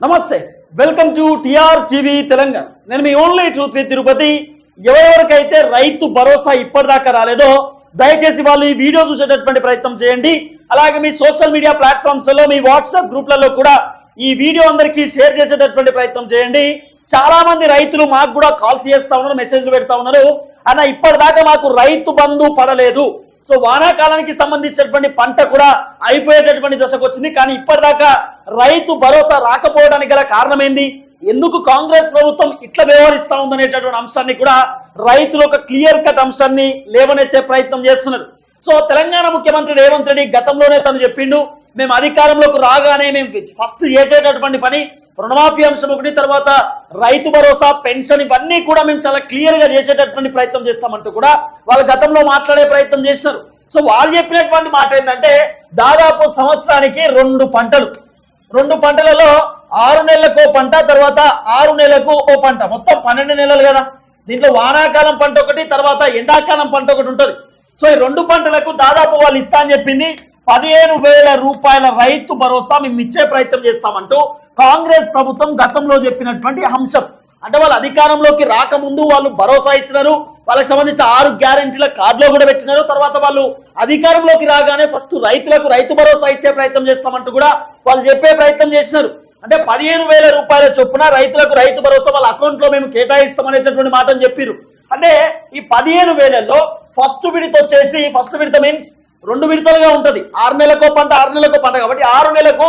నమస్తే welcome to TR TV Telangana. నేను మీ ఓన్లీ ట్రూత్ విత్ తిరుపతి. ఎవరెవరికైతే రైతు భరోసా ఇప్పటిదాకా రాలేదో దయచేసి వాళ్ళు ఈ వీడియో చూసేటటువంటి ప్రయత్నం చేయండి. అలాగే మీ సోషల్ మీడియా ప్లాట్ఫామ్స్లో మీ వాట్సాప్ గ్రూప్లలో కూడా ఈ వీడియో అందరికీ షేర్ చేసేటటువంటి ప్రయత్నం చేయండి. చాలా మంది రైతులు మాకు కూడా కాల్స్ చేస్తా ఉన్నారు మెసేజ్లు పెడతా ఉన్నారు. అన్న ఇప్పటిదాకా మాకు రైతు బంధు పడలేదు. సో వానాకాలానికి సంబంధించినటువంటి పంట కూడా అయిపోయేటటువంటి దశకు వచ్చింది. కానీ ఇప్పటిదాకా రైతు భరోసా రాకపోవడానికి గల కారణమైంది? ఎందుకు కాంగ్రెస్ ప్రభుత్వం ఇట్లా వ్యవహరిస్తా ఉందనేటటువంటి అంశాన్ని కూడా రైతులు ఒక క్లియర్ కట్ అంశాన్ని లేవనెత్తే ప్రయత్నం చేస్తున్నారు. సో తెలంగాణ ముఖ్యమంత్రి రేవంత్ రెడ్డి గతంలోనే తను చెప్పిండు మేము అధికారంలోకి రాగానే మేము ఫస్ట్ చేసేటటువంటి పని రుణమాఫీ అంశం ఒకటి తర్వాత రైతు భరోసా పెన్షన్ ఇవన్నీ కూడా మేము చాలా క్లియర్గా చేసేటటువంటి ప్రయత్నం చేస్తామంటూ కూడా వాళ్ళు గతంలో మాట్లాడే ప్రయత్నం చేస్తారు సో వాళ్ళు చెప్పినటువంటి మాట ఏంటంటే దాదాపు సంవత్సరానికి రెండు పంటలు. రెండు పంటలలో ఆరు నెలలకు ఓ పంట తర్వాత ఆరు నెలలకు ఓ పంట. మొత్తం పన్నెండు నెలలు కదా. దీంట్లో వానాకాలం పంట ఒకటి తర్వాత ఎండాకాలం పంట ఒకటి ఉంటుంది. సో ఈ రెండు పంటలకు దాదాపు వాళ్ళు ఇస్తా అని చెప్పింది పదిహేను వేల రూపాయల రైతు భరోసా మేము ఇచ్చే ప్రయత్నం చేస్తామంటూ కాంగ్రెస్ ప్రభుత్వం గతంలో చెప్పినటువంటి అంశం. అంటే వాళ్ళు అధికారంలోకి రాకముందు వాళ్ళు భరోసా ఇచ్చినారు వాళ్ళకి సంబంధించిన ఆరు గ్యారెంటీల కార్డులో కూడా పెట్టినారు తర్వాత వాళ్ళు అధికారంలోకి రాగానే ఫస్ట్ రైతులకు రైతు భరోసా ఇచ్చే ప్రయత్నం చేస్తామంటూ కూడా వాళ్ళు చెప్పే ప్రయత్నం చేసినారు. అంటే పదిహేను వేల రూపాయల చొప్పున రైతులకు రైతు భరోసా వాళ్ళ అకౌంట్లో మేము కేటాయిస్తామనేటటువంటి మాటను చెప్పారు. అంటే ఈ పదిహేను వేలలో ఫస్ట్ విడత వచ్చేసి ఫస్ట్ విడత మీన్స్ రెండు విడతలుగా ఉంటది. ఆరు నెలలకు పంట ఆరు నెలలకు పంట. కాబట్టి ఆరు నెలలకు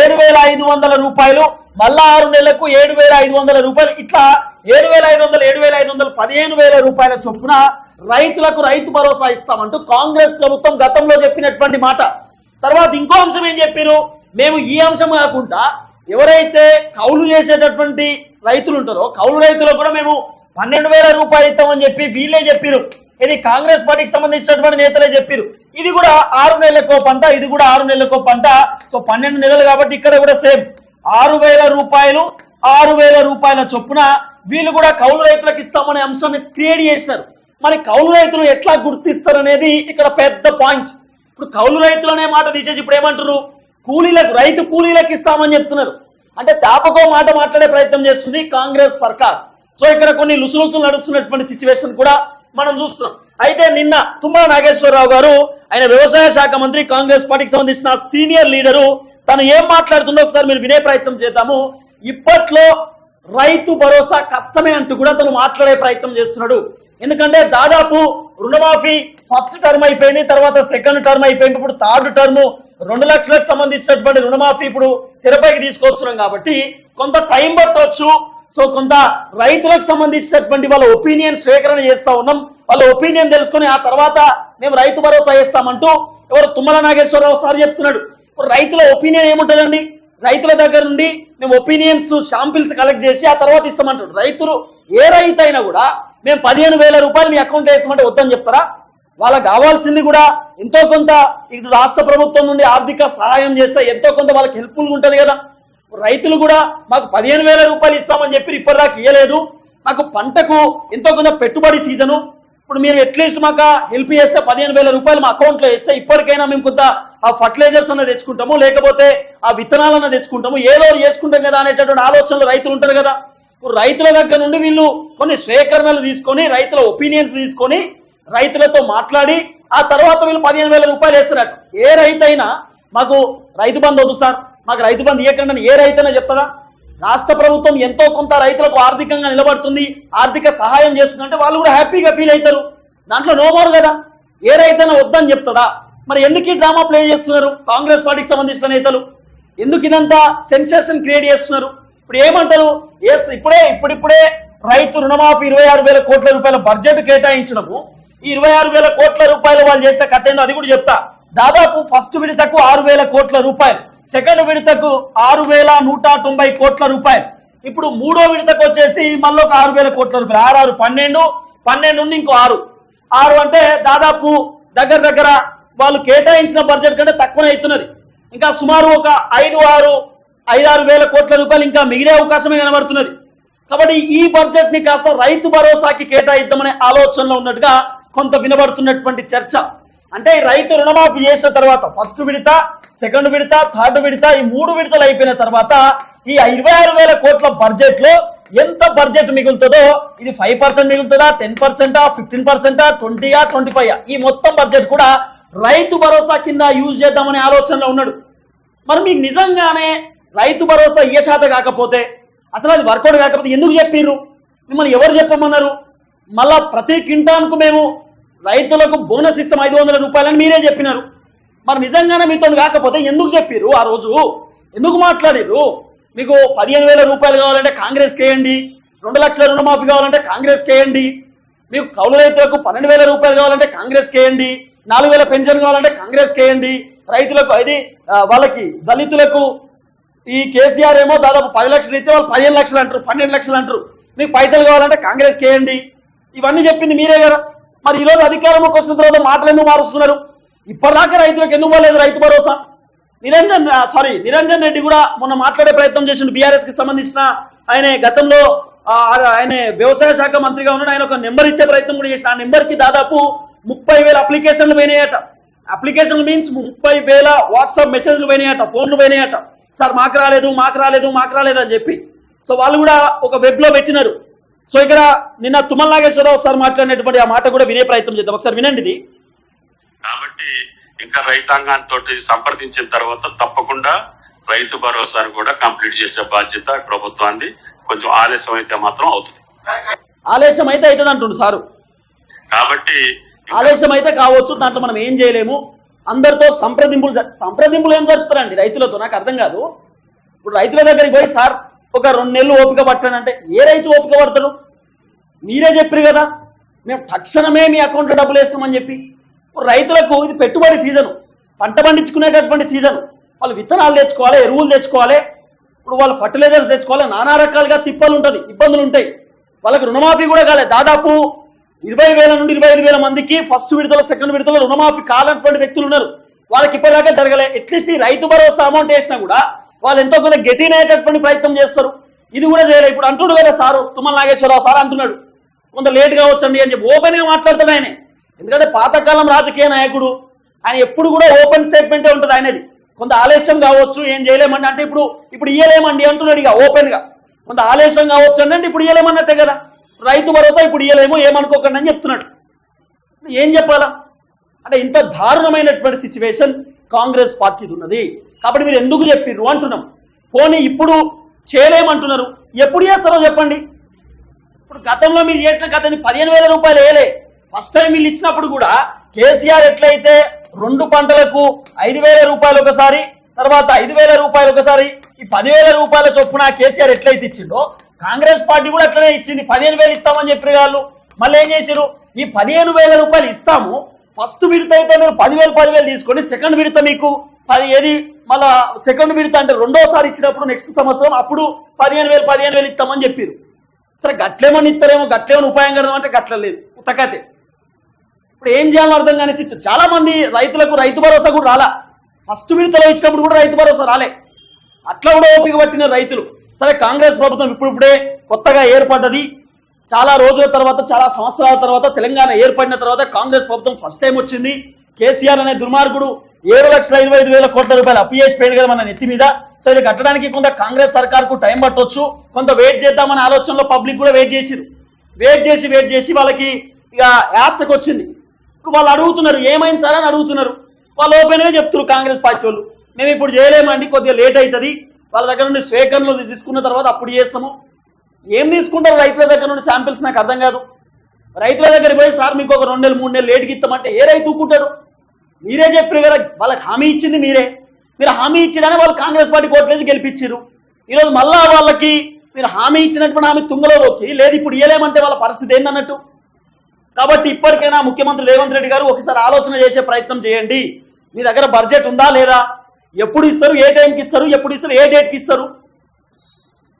ఏడు వేల ఐదు వందల రూపాయలు మళ్ళా ఆరు నెలలకు ఏడు వేల ఐదు వందల రూపాయలు. ఇట్లా ఏడు వేల ఐదు వందలు ఏడు వేల ఐదు వందలు పదిహేను వేల రూపాయల చొప్పున రైతులకు రైతు భరోసా ఇస్తామంటూ కాంగ్రెస్ ప్రభుత్వం గతంలో చెప్పినటువంటి మాట. తర్వాత ఇంకో అంశం ఏం చెప్పారు? మేము ఈ అంశం కాకుండా ఎవరైతే కౌలు చేసేటటువంటి రైతులు ఉంటారో కౌలు రైతులకు కూడా మేము పన్నెండు వేల రూపాయలు ఇస్తామని చెప్పి వీళ్ళే చెప్పారు. ఇది కాంగ్రెస్ పార్టీకి సంబంధించినటువంటి నేతలే చెప్పారు. ఇది కూడా ఆరు నెలలకో పంట ఇది కూడా ఆరు నెలలకో పంట సో పన్నెండు నెలలు కాబట్టి ఇక్కడ కూడా సేమ్. ఆరు వేల రూపాయలు ఆరు వేల రూపాయల చొప్పున వీళ్ళు కూడా కౌలు రైతులకు ఇస్తామనే అంశాన్ని క్రియేట్ చేసినారు మరి కౌలు రైతులు ఎట్లా గుర్తిస్తారు అనేది ఇక్కడ పెద్ద పాయింట్. ఇప్పుడు కౌలు రైతులు అనే మాట తీసేసి ఇప్పుడు ఏమంటారు కూలీలకు రైతు కూలీలకు ఇస్తామని చెప్తున్నారు. అంటే తాపకో మాట మాట్లాడే ప్రయత్నం చేస్తుంది కాంగ్రెస్ సర్కార్. సో ఇక్కడ కొన్ని లుసులుసులు నడుస్తున్నటువంటి సిచ్యువేషన్ కూడా మనం చూస్తున్నాం. అయితే నిన్న తుమ్మల నాగేశ్వరరావు గారు ఆయన వ్యవసాయ శాఖ మంత్రి కాంగ్రెస్ పార్టీకి సంబంధించిన సీనియర్ లీడరు తను ఏం మాట్లాడుతుందో ఒకసారి మీరు వినే ప్రయత్నం చేద్దాము. ఇప్పట్లో రైతు భరోసా కష్టమే అంటూ కూడా తను మాట్లాడే ప్రయత్నం చేస్తున్నాడు. ఎందుకంటే దాదాపు రుణమాఫీ ఫస్ట్ టర్మ్ అయిపోయింది తర్వాత సెకండ్ టర్మ్ అయిపోయింది. ఇప్పుడు థర్డ్ టర్మ్ రెండు లక్షలకు సంబంధించినటువంటి రుణమాఫీ ఇప్పుడు తెరపైకి తీసుకొస్తున్నాం కాబట్టి కొంత టైం పట్టవచ్చు సో కొంత రైతులకు సంబంధించినటువంటి వాళ్ళ ఒపీనియన్ స్వీకరణ చేస్తా ఉన్నాం. వాళ్ళ ఒపీనియన్ తెలుసుకొని ఆ తర్వాత మేము రైతు భరోసా చేస్తామంటూ ఎవరు తుమ్మల నాగేశ్వరరావు సార్ చెప్తున్నాడు. ఇప్పుడు రైతుల ఒపీనియన్ ఏముంటుందండి? రైతుల దగ్గర నుండి మేము ఒపీనియన్స్ షాంపిల్స్ కలెక్ట్ చేసి ఆ తర్వాత ఇస్తామంటారు రైతులు ఏ రైతు అయినా కూడా మేము పదిహేను వేల రూపాయలు మీ అకౌంట్ వేసామంటే వద్దని చెప్తారా? వాళ్ళకి కావాల్సింది కూడా ఎంతో కొంత ఇటు రాష్ట్ర ప్రభుత్వం నుండి ఆర్థిక సహాయం చేస్తే ఎంతో కొంత వాళ్ళకి హెల్ప్ఫుల్గా ఉంటుంది కదా. రైతులు కూడా మాకు పదిహేను వేల రూపాయలు ఇస్తామని చెప్పి ఇప్పటిదాకా ఇవ్వలేదు మాకు పంటకు ఎంతో కొంత పెట్టుబడి సీజను. ఇప్పుడు మీరు అట్లీస్ట్ మాకు హెల్ప్ చేస్తే పదిహేను వేల రూపాయలు మా అకౌంట్లో వేస్తే ఇప్పటికైనా మేము కొంత ఆ ఫర్టిలైజర్స్ అన్న తెచ్చుకుంటాము లేకపోతే ఆ విత్తనాలన్న తెచ్చుకుంటాము. ఏదో చేసుకుంటాం కదా అనేటటువంటి ఆలోచనలు రైతులు ఉంటారు కదా. ఇప్పుడు రైతుల దగ్గర నుండి వీళ్ళు కొన్ని స్వీకరణలు తీసుకొని రైతుల ఒపీనియన్స్ తీసుకొని రైతులతో మాట్లాడి ఆ తర్వాత వీళ్ళు పదిహేను వేల రూపాయలు వేస్తున్నట్టు ఏ రైతు అయినా మాకు రైతు బంధు వద్దు సార్. మాకు రైతు బంధు ఇవ్వకండి ఏ రైతైనా చెప్తాడా? రాష్ట్ర ప్రభుత్వం ఎంతో కొంత రైతులకు ఆర్థికంగా నిలబడుతుంది ఆర్థిక సహాయం చేస్తుంది అంటే వాళ్ళు కూడా హ్యాపీగా ఫీల్ అవుతారు. దాంట్లో నోమోరు కదా. ఏ రైతైనా వద్దని చెప్తాడా? మరి ఎందుకు ఈ డ్రామా ప్లే చేస్తున్నారు కాంగ్రెస్ పార్టీకి సంబంధించిన నేతలు? ఎందుకు ఇదంతా సెన్సేషన్ క్రియేట్ చేస్తున్నారు? ఇప్పుడు ఏమంటారు? ఎస్ ఇప్పుడే ఇప్పుడిప్పుడే రైతు రుణమాఫీ ఇరవై ఆరు వేల కోట్ల రూపాయల బడ్జెట్ కేటాయించడము ఈ ఇరవై ఆరు వేల కోట్ల రూపాయలు వాళ్ళు చేసిన కథ ఏందో అది కూడా చెప్తా. దాదాపు ఫస్ట్ విడతకు ఆరు వేల కోట్ల రూపాయలు. సెకండ్ విడతకు ఆరు వేల నూట తొంభై కోట్ల రూపాయలు. ఇప్పుడు మూడో విడతకు వచ్చేసి మళ్ళీ ఒక ఆరు వేల కోట్ల రూపాయలు. ఆరు ఆరు పన్నెండు పన్నెండు నుండి ఇంకో ఆరు. ఆరు అంటే దాదాపు దగ్గర దగ్గర వాళ్ళు కేటాయించిన బడ్జెట్ కంటే తక్కువనే అవుతున్నది. ఇంకా సుమారు ఒక ఐదు ఆరు ఐదారు వేల కోట్ల రూపాయలు ఇంకా మిగిలే అవకాశమే కనబడుతున్నది. కాబట్టి ఈ బడ్జెట్ని కాస్త రైతు భరోసాకి కేటాయిద్దామనే ఆలోచనలో ఉన్నట్టుగా కొంత వినబడుతున్నటువంటి చర్చ. అంటే రైతు రుణమాఫీ చేసిన తర్వాత ఫస్ట్ విడత సెకండ్ విడత థర్డ్ విడత ఈ మూడు విడతలు అయిపోయిన తర్వాత ఈ ఇరవై ఆరు వేల కోట్ల బడ్జెట్లో ఎంత బడ్జెట్ మిగులుతుందో ఇది ఫైవ్ పర్సెంట్ మిగులుతుందా టెన్ పర్సెంటా ఫిఫ్టీన్ పర్సెంటా ట్వంటీయా ట్వంటీ ఫైవ్ ఈ మొత్తం బడ్జెట్ కూడా రైతు భరోసా కింద యూజ్ చేద్దామనే ఆలోచనలో ఉన్నాడు. మరి మీకు నిజంగానే రైతు భరోసా ఏ శాత కాకపోతే అసలు అది వర్కౌట్ కాకపోతే ఎందుకు చెప్పిర్రు? మిమ్మల్ని ఎవరు చెప్పమన్నారు? మళ్ళా ప్రతి క్వింటాన్కు మేము రైతులకు బోనస్ ఇస్తాం ఐదు వందల రూపాయలని మీరే చెప్పినారు. మరి నిజంగానే మీతో కాకపోతే ఎందుకు చెప్పిర్రు ఆ రోజు? ఎందుకు మాట్లాడిర్రు? మీకు పదిహేను వేల రూపాయలు కావాలంటే కాంగ్రెస్కి వేయండి. రెండు లక్షల రుణమాఫీ కావాలంటే కాంగ్రెస్కి వేయండి. మీకు కౌలు రైతులకు పన్నెండు వేల రూపాయలు కావాలంటే కాంగ్రెస్కి వేయండి. నాలుగు వేల పెన్షన్ కావాలంటే కాంగ్రెస్కి వేయండి. రైతులకు అది వాళ్ళకి దళితులకు ఈ కేసీఆర్ ఏమో దాదాపు పది లక్షలు ఇస్తే వాళ్ళు పదిహేను లక్షలు అంటారు పన్నెండు లక్షలు అంటారు. మీకు పైసలు కావాలంటే కాంగ్రెస్కి వేయండి. ఇవన్నీ చెప్పింది మీరే కదా? మరి ఈరోజు అధికారంలోకి వచ్చిన తర్వాత మాటలు ఎందుకు మారుస్తున్నారు? ఇప్పటిదాకా రైతులకు ఎందుకు పోలేదు రైతు భరోసా? నిరంజన్ సారీ నిరంజన్ రెడ్డి కూడా మొన్న మాట్లాడే ప్రయత్నం చేసిండు బీఆర్ఎస్కి సంబంధించిన. ఆయన గతంలో ఆయన వ్యవసాయ శాఖ మంత్రిగా ఉన్నాడు. ఆయన ఒక నెంబర్ ఇచ్చే ప్రయత్నం కూడా చేసిన ఆ నెంబర్కి దాదాపు ముప్పై వేల అప్లికేషన్లు పోయినాయట. అప్లికేషన్లు మీన్స్ ముప్పై వేల వాట్సాప్ మెసేజ్లు పోయినాయట ఫోన్లు పోయినాయట. సార్ మాకు రాలేదు మాకు రాలేదు మాకు రాలేదు అని చెప్పి. సో వాళ్ళు కూడా ఒక వెబ్లో పెట్టినారు. సో ఇక్కడ నిన్న తుమ్మల నాగేశ్వరరావు సార్ మాట్లాడినటువంటి ఆ మాట కూడా వినే ప్రయత్నం చేద్దాం. ఒకసారి వినండి ఇది. కాబట్టి ఇంకా రైతాంగంతో సంప్రదించిన తర్వాత తప్పకుండా రైతు భరోసాను కూడా కంప్లీట్ చేసే బాధ్యత ప్రభుత్వాన్ని కొంచెం ఆలస్యం అయితే మాత్రం అవుతుంది. ఆలస్యం అయితే అవుతుంది అంటుండు సారు. కాబట్టి ఆలస్యం అయితే కావచ్చు దాంట్లో మనం ఏం చేయలేము. అందరితో సంప్రదింపులు సంప్రదింపులు ఏం జరుపుతారండి రైతులతో? నాకు అర్థం కాదు. ఇప్పుడు రైతుల దగ్గరికి పోయి సార్ ఒక రెండు నెలలు ఓపిక పట్టానంటే ఏ రైతు ఓపిక పడతాడు? మీరే చెప్పారు కదా మేము తక్షణమే మీ అకౌంట్లో డబ్బులు వేస్తామని చెప్పి. రైతులకు ఇది పెట్టుబడి సీజన్. పంట పండించుకునేటటువంటి సీజన్. వాళ్ళు విత్తనాలు తెచ్చుకోవాలి ఎరువులు తెచ్చుకోవాలి ఇప్పుడు వాళ్ళు ఫర్టిలైజర్స్ తెచ్చుకోవాలి నానా రకాలుగా తిప్పలు ఉంటుంది ఇబ్బందులు ఉంటాయి. వాళ్ళకి రుణమాఫీ కూడా కాలేదు దాదాపు ఇరవై వేల నుండి ఇరవై ఐదు వేల మందికి ఫస్ట్ విడతలో సెకండ్ విడతలో రుణమాఫీ కానటువంటి వ్యక్తులు ఉన్నారు. వాళ్ళకి ఇప్పటిదాకా జరగలే. అట్లీస్ట్ ఈ రైతు భరోసా అమౌంట్ వేసినా కూడా వాళ్ళు ఎంతో కొంత గెటిన్ అయ్యేటటువంటి ప్రయత్నం చేస్తారు. ఇది కూడా చేయలేదు. ఇప్పుడు అంటుడు కదా సారు తుమ్మల నాగేశ్వరరావు సార్ అంటున్నాడు. కొంత లేట్గా వచ్చండి అని చెప్పి ఓపెన్గా మాట్లాడతాడు ఆయన. ఎందుకంటే పాతకాలం రాజకీయ నాయకుడు ఆయన ఎప్పుడు కూడా ఓపెన్ స్టేట్మెంటే ఉంటుంది ఆయనది. కొంత ఆలస్యం కావచ్చు ఏం చేయలేమండి అంటే ఇప్పుడు ఇప్పుడు ఇయ్యలేమండి అంటున్నాడు ఇక ఓపెన్గా కొంత ఆలస్యం కావచ్చు అంటే ఇప్పుడు ఇయ్యలేమన్నట్టే కదా. రైతు భరోసా ఇప్పుడు ఇయ్యలేము ఏమనుకోకండి అని చెప్తున్నాడు. ఏం చెప్పాలా? అంటే ఇంత దారుణమైనటువంటి సిచ్యువేషన్ కాంగ్రెస్ పార్టీది ఉన్నది. కాబట్టి మీరు ఎందుకు చెప్పిర్రు అంటున్నాం. పోనీ ఇప్పుడు చేయలేమంటున్నారు. ఎప్పుడు చేస్తారో చెప్పండి. ఇప్పుడు గతంలో మీరు చేసిన కథ పదిహేను వేల రూపాయలు వేయలే. ఫస్ట్ టైం వీళ్ళు ఇచ్చినప్పుడు కూడా కేసీఆర్ ఎట్లయితే రెండు పంటలకు ఐదు వేల రూపాయలు ఒకసారి తర్వాత ఐదు వేల రూపాయలు ఒకసారి ఈ పదివేల రూపాయల చొప్పున కేసీఆర్ ఎట్లయితే ఇచ్చిండో కాంగ్రెస్ పార్టీ కూడా అట్లనే ఇచ్చింది. పదిహేను వేలు ఇస్తామని చెప్పిన వాళ్ళు. మళ్ళీ ఏం చేశారు ఈ పదిహేను వేల రూపాయలు ఇస్తాము. ఫస్ట్ విడత అయితే మీరు పదివేలు పదివేలు తీసుకోండి సెకండ్ విడత మీకు పది ఏది మళ్ళా సెకండ్ విడత అంటే రెండోసారి ఇచ్చినప్పుడు నెక్స్ట్ సంవత్సరం అప్పుడు పదిహేను వేలు పదిహేను వేలు ఇస్తామని చెప్పారు. సరే గట్లేమని ఇస్తారేమో గట్లేమని ఉపాయం కదా అంటే గట్ల లేదు. ఉతకతే. ఇప్పుడు ఏం చేయాలో అర్థం కానీ చాలా మంది రైతులకు రైతు భరోసా కూడా రాలా. ఫస్ట్ విడతలో ఇచ్చినప్పుడు కూడా రైతు భరోసా రాలే. అట్లా కూడా ఓపిక పట్టిన రైతులు. సరే కాంగ్రెస్ ప్రభుత్వం ఇప్పుడిప్పుడే కొత్తగా ఏర్పడ్డది. చాలా రోజుల తర్వాత చాలా సంవత్సరాల తర్వాత తెలంగాణ ఏర్పడిన తర్వాత కాంగ్రెస్ ప్రభుత్వం ఫస్ట్ టైం వచ్చింది. కేసీఆర్ అనే దుర్మార్గుడు ఏడు లక్షల ఇరవై ఐదు వేల కోట్ల రూపాయలు అప్పు చేసి పోయాడు కదా మన నెత్తి మీద. సో ఇది కట్టడానికి కొంత కాంగ్రెస్ సర్కార్కు టైం పట్టొచ్చు. కొంత వెయిట్ చేద్దామనే ఆలోచనలో పబ్లిక్ కూడా వెయిట్ చేసిరు వెయిట్ చేసి వెయిట్ చేసి వాళ్ళకి ఇక యాస్తకు వచ్చింది. ఇప్పుడు వాళ్ళు అడుగుతున్నారు ఏమైంది సార్ అని అడుగుతున్నారు. వాళ్ళు ఓపెన్గా చెప్తున్నారు కాంగ్రెస్ పార్టీ వాళ్ళు. మేము ఇప్పుడు చేయలేమండి కొద్దిగా లేట్ అవుతుంది వాళ్ళ దగ్గర నుండి స్వీకరణలు తీసుకున్న తర్వాత అప్పుడు చేస్తాము. ఏం తీసుకుంటారు రైతుల దగ్గర నుండి? శాంపిల్స్ నాకు అర్థం కాదు. రైతుల దగ్గర పోయి సార్ మీకు ఒక రెండు నెలలు మూడు నెలలు లేట్కి ఇస్తామంటే ఏ రైతు ఊకుంటాడు మీరే చెప్పారు కదా వాళ్ళకి హామీ ఇచ్చింది మీరే. మీరు హామీ ఇచ్చిరని వాళ్ళు కాంగ్రెస్ పార్టీ కోట్లేసి గెలిపించారు ఈరోజు మళ్ళా వాళ్ళకి మీరు హామీ ఇచ్చినటువంటి హామీ తుంగలో వచ్చి లేదు ఇప్పుడు ఇయ్యలేమంటే వాళ్ళ పరిస్థితి ఏందన్నట్టు? కాబట్టి ఇప్పటికైనా ముఖ్యమంత్రి రేవంత్ రెడ్డి గారు ఒకసారి ఆలోచన చేసే ప్రయత్నం చేయండి. మీ దగ్గర బడ్జెట్ ఉందా లేదా? ఎప్పుడు ఇస్తారు ఏ టైంకి ఇస్తారు ఎప్పుడు ఇస్తారు ఏ డేట్కి ఇస్తారు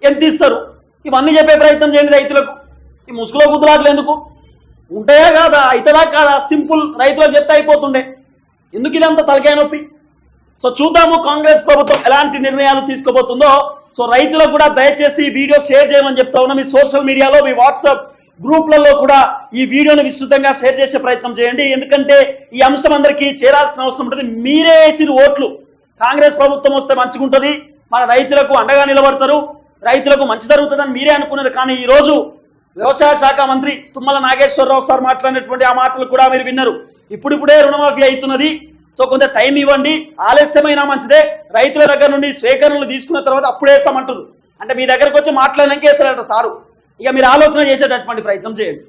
ఎంత ఇస్తారు? ఇవన్నీ చెప్పే ప్రయత్నం చేయండి రైతులకు. ఈ ముసుగులో గుద్దులాట్లు ఎందుకు? ఉంటాయా కాదా? అవుతుందా కాదా? సింపుల్ రైతులకు చెప్తే అయిపోతుండే. ఎందుకు ఇదంతా తలకాయ నొప్పి? సో చూద్దాము కాంగ్రెస్ ప్రభుత్వం ఎలాంటి నిర్ణయాలు తీసుకోబోతుందో. సో రైతులకు కూడా దయచేసి ఈ వీడియో షేర్ చేయమని చెప్తా ఉన్నా. మీ సోషల్ మీడియాలో మీ వాట్సాప్ గ్రూప్లలో కూడా ఈ వీడియోను విస్తృతంగా షేర్ చేసే ప్రయత్నం చేయండి. ఎందుకంటే ఈ అంశం అందరికీ చేరాల్సిన అవసరం ఉంటుంది. మీరే వేసిన ఓట్లు. కాంగ్రెస్ ప్రభుత్వం వస్తే మంచిగుంటుంది. మన రైతులకు అండగా నిలబడతారు. రైతులకు మంచి జరుగుతుందని మీరే అనుకున్నారు. కానీ ఈ రోజు వ్యవసాయ శాఖ మంత్రి తుమ్మల నాగేశ్వరరావు సార్ మాట్లాడినటువంటి ఆ మాటలు కూడా మీరు విన్నారు. ఇప్పుడిప్పుడే రుణమాఫీ అవుతున్నది. సో కొంత టైం ఇవ్వండి. ఆలస్యమైనా మంచిదే. రైతుల దగ్గర నుండి స్వీకరణలు తీసుకున్న తర్వాత అప్పుడే వేస్తామంటారు అంటే మీ దగ్గరకు వచ్చి మాట్లాడినాక వేస్తారట సారు. ఇక మీరు ఆలోచన చేసేటటువంటి ప్రయత్నం చేయండి.